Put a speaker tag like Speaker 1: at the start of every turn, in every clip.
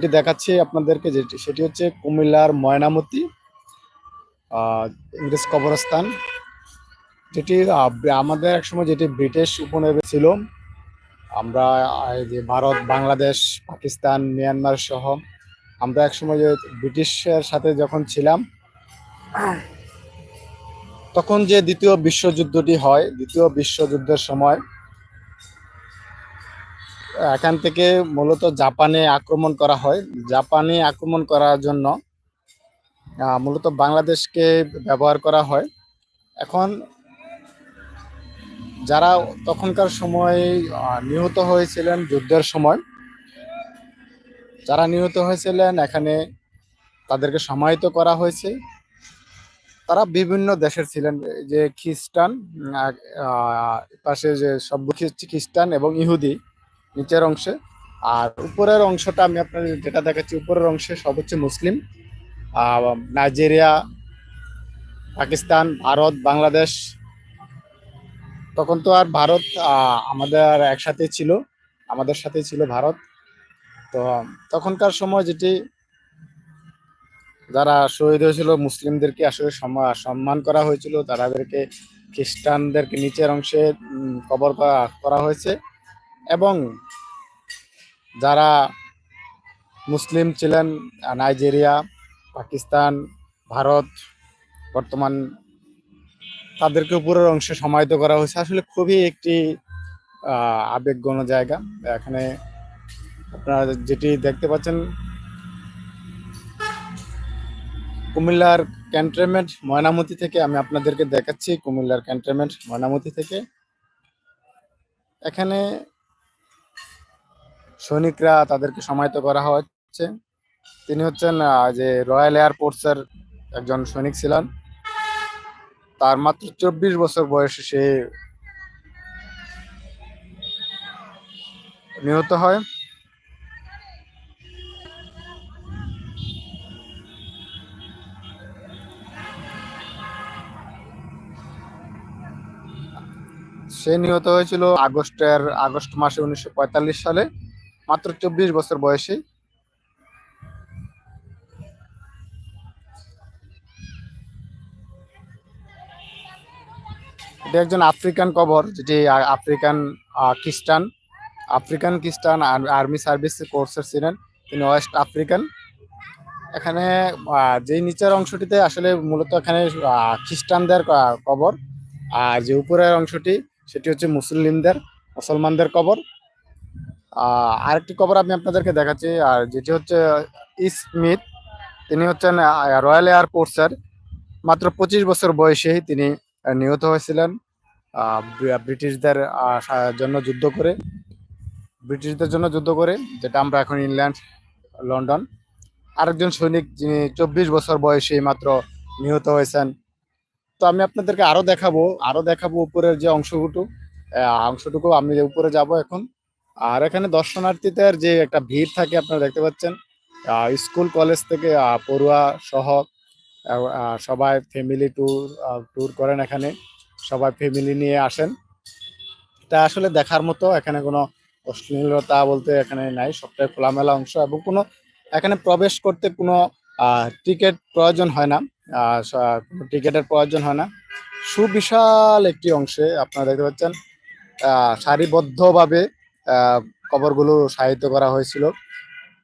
Speaker 1: যেটি দেখাচ্ছি আপনাদেরকে যেটি, সেটি হচ্ছে কুমিল্লার ময়নামতি ইংরেজ কবরস্থান। যেটি আমাদের একসময় যেটি ব্রিটিশ উপনিবেশ ছিল, আমরা যে ভারত, বাংলাদেশ, পাকিস্তান, মিয়ানমার সহ, আমরা একসময় যে ব্রিটিশের সাথে যখন ছিলাম, তখন যে দ্বিতীয় বিশ্বযুদ্ধটি হয়, দ্বিতীয় বিশ্বযুদ্ধের সময় এখান থেকে মূলত জাপানে আক্রমণ করা হয়। জাপানে আক্রমণ করার জন্য মূলত বাংলাদেশকে ব্যবহার করা হয়। এখন যারা তখনকার সময় নিহত হয়েছিলেন যুদ্ধের সময়, যারা নিহত হয়েছিলেন, এখানে তাদেরকে সমাহিত করা হয়েছে। তারা বিভিন্ন দেশের ছিলেন, যে খ্রিস্টান পাশে যে সব খ্রিস্টান এবং ইহুদি। নিচের অংশে। আর উপরের অংশটা আমি আপনার যেটা দেখাচ্ছি, উপরের অংশে সব হচ্ছে মুসলিম। নাইজেরিয়া, পাকিস্তান, ভারত, বাংলাদেশ। তখন তো আর ভারত আমাদের একসাথে ছিল, আমাদের সাথে ছিল ভারত। তো, তখনকার সময় যেটি, যারা শহীদ হয়েছিল, মুসলিমদেরকে আসলে সম্মা- সম্মান করা হয়েছিল। তাদেরকে খ্রিস্টানদেরকে নিচের অংশে কবর করা হয়েছে। এবং যারা মুসলিম ছিলেন, নাইজেরিয়া, পাকিস্তান, ভারত, বর্তমান, তাদেরকে উপরের অংশে সমাহিত করা হয়েছে। আসলে খুবই একটি আবেগগণ জায়গা। এখানে আপনারা যেটি দেখতে পাচ্ছেন, কুমিল্লার ক্যান্টনমেন্ট ময়নামতি থেকে আমি আপনাদেরকে দেখাচ্ছি, কুমিল্লার ক্যান্টনমেন্ট ময়নামতি থেকে। এখানে সৈনিকরা তাদেরকে সমাহিত করা হচ্ছে। তিনি হচ্ছেন যে রয়্যাল এয়ারফোর্সের একজন সৈনিক ছিলেন। তার মাত্র চব্বিশ বছর বয়সে সে নিহত হয়। সে নিহত হয়েছিল আগস্টের, আগস্ট মাসে উনিশশো পঁয়তাল্লিশ সালে। মাত্র চব্বিশ বছর বয়সে। এটা একজন আফ্রিকান কবর, যেটি আফ্রিকান খ্রিস্টান আফ্রিকান খ্রিস্টান আর্মি সার্ভিস কোর্সের ছিলেন। তিনি ওয়েস্ট আফ্রিকান। এখানে যেই নিচের অংশটিতে আসলে মূলত এখানে খ্রিস্টানদের কবর। আর যে উপরের অংশটি, সেটি হচ্ছে মুসলিমদের, মুসলমানদের কবর। আরেকটি খবর আমি আপনাদেরকে দেখাচ্ছি, আর যেটি হচ্ছে স্মিথ তিনি হচ্ছেন রয়্যাল এয়ার এয়ারফোর্সের মাত্র পঁচিশ বছর বয়সেই তিনি নিহত হয়েছিলেন। ব্রিটিশদের জন্য যুদ্ধ করে, ব্রিটিশদের জন্য যুদ্ধ করে, যেটা আমরা এখন ইংল্যান্ড, লন্ডন। আরেকজন সৈনিক যিনি চব্বিশ বছর বয়সে মাত্র নিহত হয়েছেন। তো আমি আপনাদেরকে আরও দেখাবো আরও দেখাবো উপরের যে অংশটুকু অংশটুকু আমি উপরে যাব এখন। আর এখানে দর্শনার্থীদের যে একটা ভিড় থাকে আপনারা দেখতে পাচ্ছেন স্কুল, কলেজ থেকে পড়ুয়া সহ সবাই ফ্যামিলি ট্যুর ট্যুর করেন এখানে, সবাই ফ্যামিলি নিয়ে আসেন। এটা আসলে দেখার মতো এখানে কোনো অশ্লীলতা বলতে এখানে নাই, সবটাই খোলামেলা অংশ এবং কোনো এখানে প্রবেশ করতে কোনো টিকিট প্রয়োজন হয় না কোনো টিকিটের প্রয়োজন হয় না। সুবিশাল একটি অংশে আপনারা দেখতে পাচ্ছেন সারিবদ্ধভাবে কবরগুলো সাহিত্য করা হয়েছিল।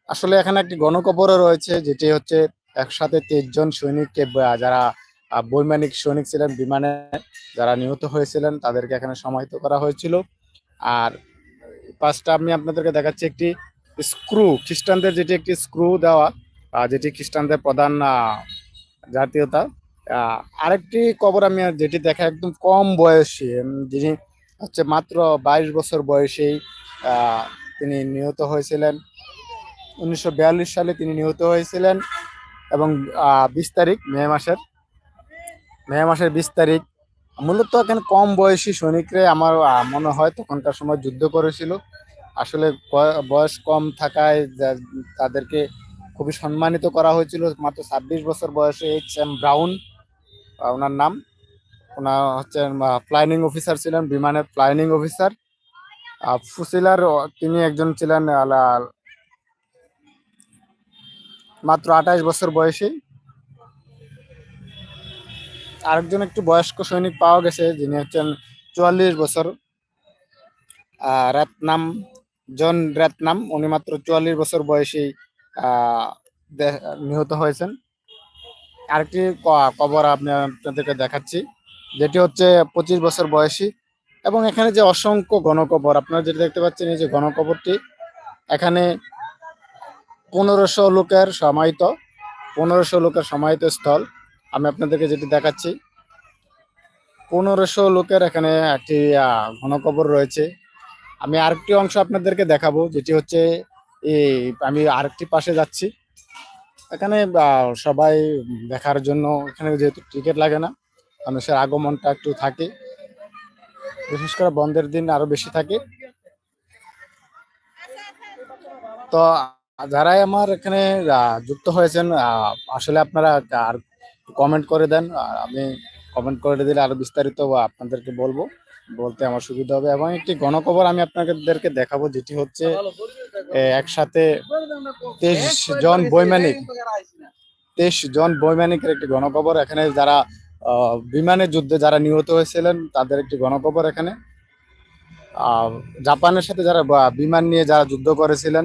Speaker 1: আসলে এখানে একটি গণকবরও রয়েছে, যেটি হচ্ছে একসাথে তেইশ জন সৈনিককে যারা বৈমানিক সৈনিক ছিলেন বিমানে যারা নিহত হয়েছিলেন, তাদেরকে এখানে সমাহিত করা হয়েছিল। আর পাঁচটা আমি আপনাদেরকে দেখাচ্ছি একটি স্ক্রু, খ্রিস্টানদের যেটি একটি স্ক্রু দেওয়া যেটি খ্রিস্টানদের প্রধান জাতীয়তা। আরেকটি কবর আমি যেটি দেখা একদম কম বয়সী, যিনি হচ্ছে মাত্র বাইশ বছর বয়সেই তিনি নিহত হয়েছিলেন। উনিশশো বিয়াল্লিশ সালে তিনি নিহত হয়েছিলেন এবং বিশ তারিখ, মে মাসের মে মাসের বিশ তারিখ। মূলত এখানে কম বয়সী সৈনিকরা আমার মনে হয় তখনকার সময় যুদ্ধ করেছিল। আসলে বয়- বয়স কম থাকায় তাদেরকে খুবই সম্মানিত করা হয়েছিল। মাত্র ছাব্বিশ বছর বয়সে এইচ এম ব্রাউন ওনার নাম। ওনার হচ্ছে ফ্লাইনিং অফিসার ছিলেন, বিমানের ফ্লাইনিং অফিসার ফুসিলার তিনি একজন ছিলেন মাত্র আঠাশ বছর বয়সী। আরেকজন একটু বয়স্ক সৈনিক পাওয়া গেছে, যিনি হচ্ছেন চুয়াল্লিশ বছর। রত্নাম, জন রত্নাম, উনি মাত্র চুয়াল্লিশ বছর বয়সী নিহত হয়েছেন। আরেকটি কবর আপনি আপনাদেরকে দেখাচ্ছি। যেটি হচ্ছে পঁচিশ বছর বয়সী এবং এখানে যে অসংখ্য গণকবর, আপনারা যেটা দেখতে পাচ্ছেন এই যে গণকবরটি, এখানে পনেরোশো লোকের সমাহিত, পনেরোশো লোকের সমাহিত স্থল। আমি আপনাদেরকে যেটি দেখাচ্ছি, পনেরোশো লোকের এখানে একটি ঘনকবর রয়েছে। আমি আরেকটি অংশ আপনাদেরকে দেখাবো, যেটি হচ্ছে এই আমি আরেকটি পাশে যাচ্ছি। এখানে সবাই দেখার জন্য, এখানে যেহেতু টিকিট লাগে না মানুষের আগমনটা একটু থাকে। বিশেষ করে বন্ধের দিন আরও বেশি থাকে। তো যারাই আমার এখানে যুক্ত হয়েছেন আসলে আপনারা আর কমেন্ট করে দেন। আমি কমেন্ট করে দিলে আরও বিস্তারিত আপনাদেরকে বলব। বলতে আমার সুবিধা হবে। এবং একটি গণকবর আমি আপনাদেরকে দেখাবো, যেটি হচ্ছে একসাথে তেইশ জন বৈমানিক। তেইশ জন বৈমানিকের একটি গণকবর। এখানে যারা বিমানের যুদ্ধে যারা নিহত হয়েছিলেন, তাদের একটি গণকবর এখানে। জাপানের সাথে যারা বিমান নিয়ে যারা যুদ্ধ করেছিলেন,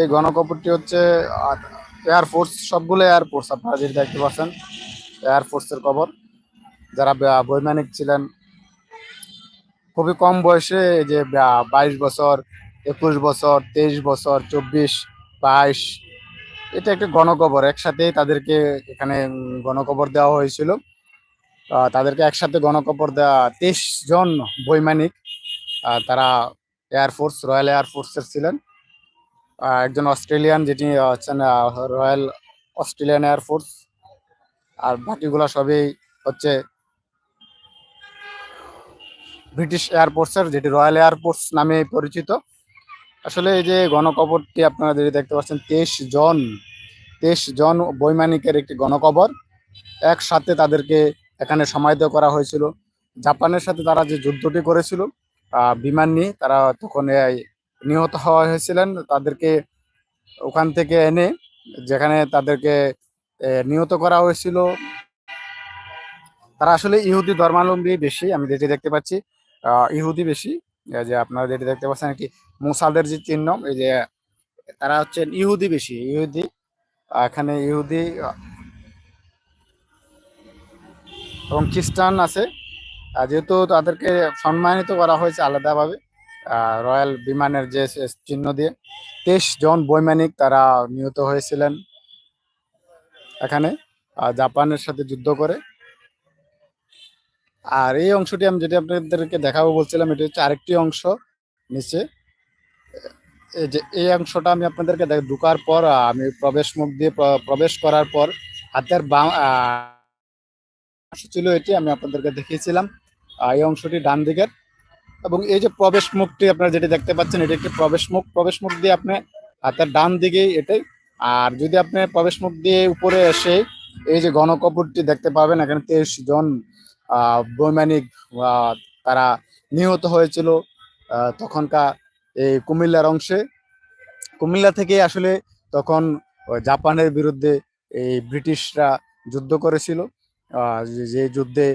Speaker 1: এই গণকবরটি হচ্ছে এয়ারফোর্স সবগুলো এয়ারফোর্স আপনারা যেটা দেখতে পাচ্ছেন এয়ারফোর্সের কবর। যারা বৈমানিক ছিলেন, খুবই কম বয়সে যে বাইশ বছর, একুশ বছর, তেইশ বছর, চব্বিশ, বাইশ এটা একটা গণকবর একসাথে তাদেরকে এখানে গণকবর দেওয়া হয়েছিল। তাদেরকে একসাথে গণকবর দেওয়া তেইশ জন বৈমানিক তারা এয়ারফোর্স রয়্যাল এয়ারফোর্সের ছিলেন। একজন অস্ট্রেলিয়ান যেটি হচ্ছেন রয়্যাল অস্ট্রেলিয়ান এয়ারফোর্স আর বাকিগুলো সবই হচ্ছে ব্রিটিশ এয়ারফোর্সের যেটি রয়্যাল এয়ারফোর্স নামে পরিচিত। আসলে এই যে গণকবরটি আপনারা যেটি দেখতে পাচ্ছেন, তেইশ জন তেইশ জন বৈমানিকের একটি গণকবর একসাথে তাদেরকে এখানে সমাহিত করা হয়েছিল। জাপানের সাথে তারা যে যুদ্ধটি করেছিল বিমান নিয়ে তারা তখন নিহত হওয়া হয়েছিলেন। তাদেরকে ওখান থেকে এনে যেখানে তাদেরকে নিহত করা হয়েছিল। তারা আসলে ইহুদি ধর্মাবলম্বী বেশি, আমি যেটি দেখতে পাচ্ছি ইহুদি বেশি। যে আপনারা যেটি দেখতে পাচ্ছেন একটি মুসাদের যে চিহ্ন, এই যে তারা হচ্ছেন ইহুদি বেশি, ইহুদি এখানে ইহুদি, এবং খ্রিস্টান আছে। যেহেতু তাদেরকে সম্মানিত করা হয়েছে আলাদাভাবে রয়্যাল বিমানের যে চিহ্ন দিয়ে, তেইশ জন বৈমানিক তারা নিহত হয়েছিলেন এখানে জাপানের সাথে যুদ্ধ করে। আর এই অংশটি আমি যেটি আপনাদেরকে দেখাবো বলছিলাম, এটি হচ্ছে আরেকটি অংশ নিচে। এই যে এই অংশটা আমি আপনাদেরকে দেখ- ঢোকার পর আমি প্রবেশ মুখ দিয়ে প্রবেশ করার পর হাতের বাম ছিল এটি, আমি আপনাদেরকে দেখিয়েছিলাম এই অংশটি ডান দিকের। এবং এই যে প্রবেশ মুখটি আপনারা যেটি দেখতে পাচ্ছেন, এটি একটি প্রবেশ মুখ। প্রবেশ মুখ দিয়ে আপনি হাতের ডান দিকেই এটাই আর যদি আপনি প্রবেশ মুখ দিয়ে উপরে এসে এই যে গণকবরটি দেখতে পাবেন, এখানে তেইশ জন বৈমানিক তারা নিহত হয়েছিল তখনকার এই কুমিল্লার অংশে। কুমিল্লা থেকে আসলে তখন জাপানের বিরুদ্ধে এই ব্রিটিশরা যুদ্ধ করেছিল। যে যুদ্ধে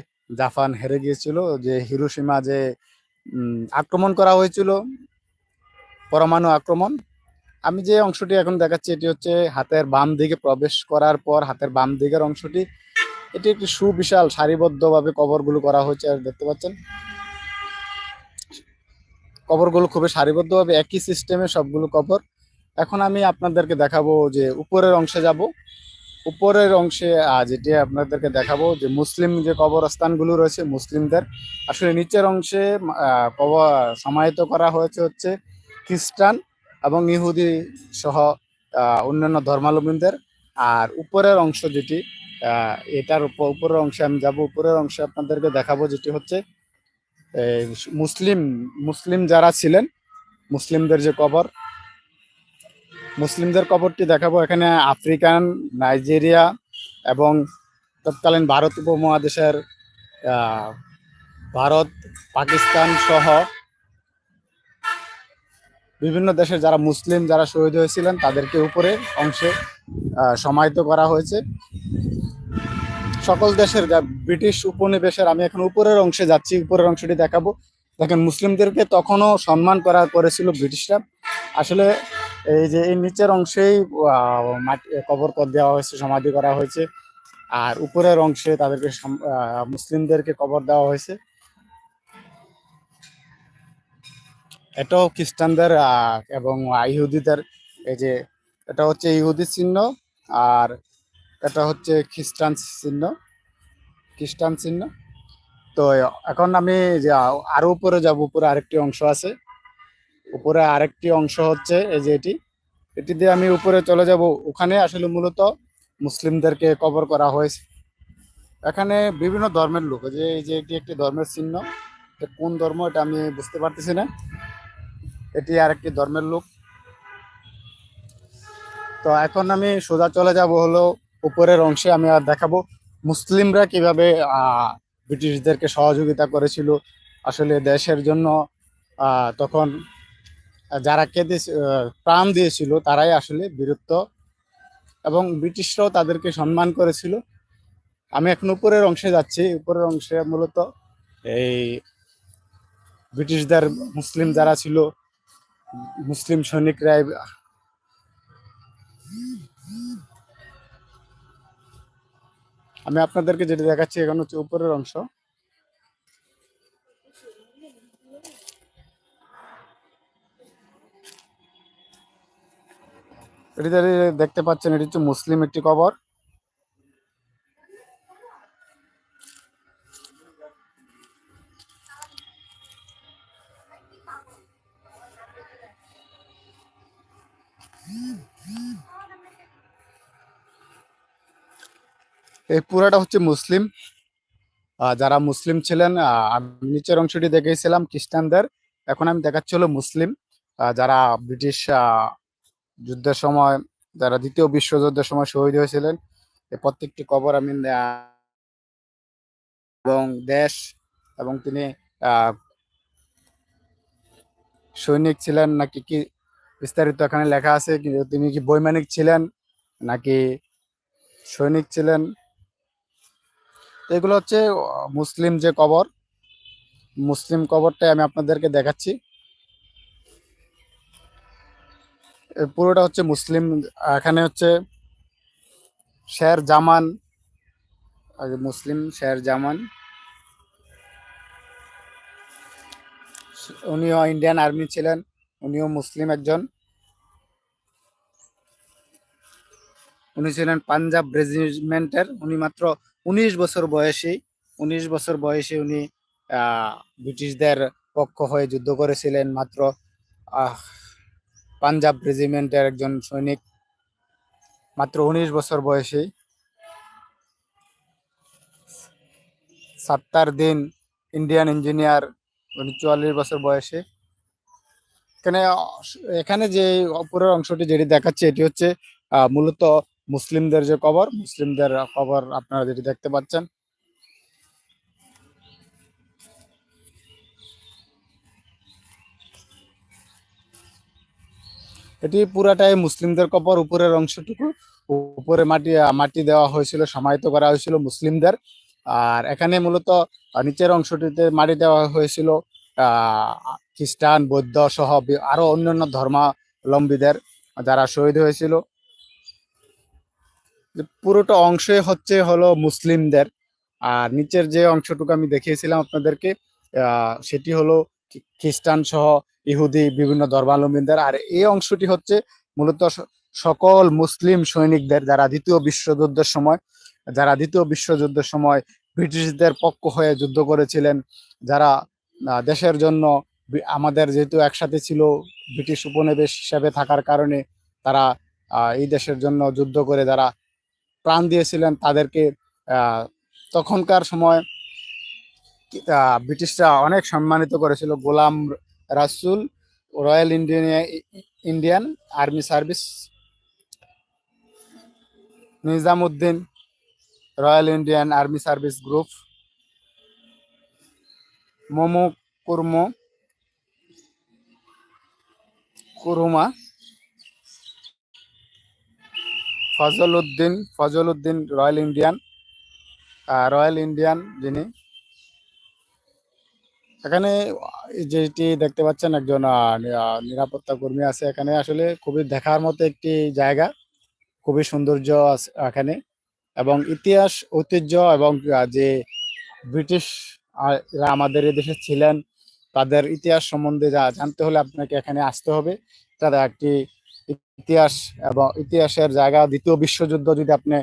Speaker 1: জাপান হেরে গিয়েছিল, যে হিরোসীমা যে আক্রমণ করা হয়েছিল, পরমাণু আক্রমণ। আমি যে অংশটি এখন দেখাচ্ছি, এটি হচ্ছে হাতের বাম দিকে প্রবেশ করার পর, হাতের বাম দিকের অংশটি। এটি একটি সুবিশাল সারিবদ্ধভাবে কবরগুলো করা হয়েছে, আর দেখতে পাচ্ছেন। কবরগুলো খুবই সারিবদ্ধভাবে একই সিস্টেমে সবগুলো কবর। এখন আমি আপনাদেরকে দেখাবো যে উপরের অংশে যাব। উপরের অংশে যেটি আপনাদেরকে দেখাবো যে মুসলিম যে কবরস্থানগুলো রয়েছে মুসলিমদের, আসলে নিচের অংশে কবর সমাহিত করা হয়েছে হচ্ছে খ্রিস্টান এবং ইহুদি সহ অন্যান্য ধর্মাবলম্বীদের। আর উপরের অংশ যেটি এটার উপ- উপরের অংশে আমি যাব। উপরের অংশে আপনাদেরকে দেখাবো যেটি হচ্ছে মুসলিম মুসলিম যারা ছিলেন, মুসলিমদের যে কবর, মুসলিমদের কবরটি দেখাবো। এখানে আফ্রিকান, নাইজেরিয়া এবং তৎকালীন ভারত উপমহাদেশের ভারত, পাকিস্তান সহ বিভিন্ন দেশের যারা মুসলিম যারা শহীদ হয়েছিলেন, তাদেরকে উপরে অংশে সমাহিত করা হয়েছে। সকল দেশের যা ব্রিটিশ উপনিবেশের, আমি এখন উপরের অংশে যাচ্ছি, উপরের অংশটি দেখাবো। দেখেন, মুসলিমদেরকে তখনও সম্মান করা করেছিল ব্রিটিশরা। আসলে এই যে এই নিচের অংশেই মাটি কবর কর দেওয়া হয়েছে, সমাধি করা হয়েছে। আর উপরের অংশে তাদেরকে মুসলিমদেরকে কবর দেওয়া হয়েছে। এটাও খ্রিস্টানদের এবং ইহুদিদের, এই যে, এটা হচ্ছে ইহুদি চিহ্ন আর এটা হচ্ছে খ্রিস্টান চিহ্ন খ্রিস্টান চিহ্ন। তো, এখন আমি, যে, আ- আরও উপরে যাব, উপরে আরেকটি অংশ আছে। উপরে আরেকটি অংশ হচ্ছে, এই যে, এটি। এটি দিয়ে আমি উপরে চলে যাব। ওখানে আসলে মূলত মুসলিমদেরকে কবর করা হয়েছে। এখানে বিভিন্ন ধর্মের লোক, যে এই যে, এটি একটি ধর্মের চিহ্ন কোন ধর্ম, এটা আমি বুঝতে পারতেছি না। এটি আর একটি ধর্মের লোক। তো এখন আমি সোজা চলে যাব হলো উপরের অংশে, আমি আর দেখাবো মুসলিমরা কীভাবে ব্রিটিশদেরকে সহযোগিতা করেছিল আসলে দেশের জন্য। তখন যারা কেঁদে প্রাণ দিয়েছিল তারাই আসলে বীরত্ব এবং ব্রিটিশরাও তাদেরকে সম্মান করেছিল। আমি এখন উপরের অংশে যাচ্ছি, উপরের অংশে মূলত এই ব্রিটিশদের মুসলিম যারা ছিল মুসলিম সৈনিকরাই আমি আপনাদেরকে যেটা দেখাচ্ছি, এখন হচ্ছে উপরের অংশ। এটিতে দেখতে পাচ্ছেন, এটি হচ্ছে মুসলিম একটি কবর। এই পুরাটা হচ্ছে মুসলিম। যারা মুসলিম ছিলেন নিচের অংশটি দেখেছিলাম, খ্রিস্টানদের। এখন আমি দেখাচ্ছি হলো মুসলিম। যারা ব্রিটিশ যুদ্ধের সময়, যারা দ্বিতীয় বিশ্বযুদ্ধের সময় শহীদ হয়েছিলেন এই প্রত্যেকটি কবর আমি এবং দেশ, এবং তিনি সৈনিক ছিলেন নাকি কি বিস্তারিত এখানে লেখা আছে তিনি কি বৈমানিক ছিলেন নাকি সৈনিক ছিলেন? এগুলো হচ্ছে মুসলিম যে কবর, মুসলিম কবরটাই আমি আপনাদেরকে দেখাচ্ছি। পুরোটা হচ্ছে মুসলিম, এখানে হচ্ছে শের জামান মুসলিম শের জামান। উনিও ইন্ডিয়ান আর্মি ছিলেন। উনিও মুসলিম একজন। উনি ছিলেন পাঞ্জাব রেজিমেন্টের, উনি মাত্র উনিশ বছর বয়সী। উনিশ বছর বয়সে উনি ব্রিটিশদের পক্ষ হয়ে যুদ্ধ করেছিলেন মাত্র পাঞ্জাব রেজিমেন্টের একজন সৈনিক। মাত্র উনিশ বছর বয়সী। সাত্তার দিন, ইন্ডিয়ান ইঞ্জিনিয়ার, উনি চুয়াল্লিশ বছর বয়সে। এখানে এখানে যে উপরের অংশটি যেটি দেখাচ্ছে, এটি হচ্ছে মূলত মুসলিমদের যে কবর, মুসলিমদের কবর আপনারা যেটি দেখতে পাচ্ছেন। এটি পুরাটাই মুসলিমদের কবর, উপরের অংশটুকু, উপরে মাটি মাটি দেওয়া হয়েছিল, সমাহিত করা হয়েছিল মুসলিমদের। আর এখানে মূলত, নিচের অংশটিতে মাটি দেওয়া হয়েছিল খ্রিস্টান, বৌদ্ধ সহ আরও অন্যান্য ধর্মাবলম্বীদের যারা শহীদ হয়েছিল। পুরোটা অংশই হচ্ছে হলো মুসলিমদের। আর নিচের যে অংশটুকু আমি দেখিয়েছিলাম আপনাদেরকে সেটি হলো খ্রিস্টান সহ ইহুদি বিভিন্ন ধর্মাবলম্বীদের। আর এই অংশটি হচ্ছে মূলত সকল মুসলিম সৈনিকদের যারা দ্বিতীয় বিশ্বযুদ্ধের সময়, যারা দ্বিতীয় বিশ্বযুদ্ধের সময় ব্রিটিশদের পক্ষ হয়ে যুদ্ধ করেছিলেন, যারা দেশের জন্য আমাদের যেহেতু একসাথে ছিল ব্রিটিশ উপনিবেশ হিসাবে থাকার কারণে তারা এই দেশের জন্য যুদ্ধ করে যারা প্রাণ দিয়েছিলেন তাদেরকে তখনকার সময় ব্রিটিশরা অনেক সম্মানিত করেছিল। Ghulam Rasul, royal Indian Indian army service, Nizamuddin, royal Indian army service group, momo কুর্মো Kuruma. Fazal Uddin Fazal Uddin royal Indian royal Indian যিনি। এখানে যেটি দেখতে পাচ্ছেন একজন নিরাপত্তা কর্মী আছে এখানে। আসলে খুবই দেখার মতো একটি জায়গা। খুবই সৌন্দর্য আছে এখানে। এবং ইতিহাস, ঐতিহ্য এবং যে ব্রিটিশ আমাদের এদেশে ছিলেন তাদের ইতিহাস সম্বন্ধে যা জানতে হলে আপনাকে এখানে আসতে হবে। তারা একটি ইতিহাস এবং ইতিহাসের জায়গা, দ্বিতীয় বিশ্বযুদ্ধ যদি আপনি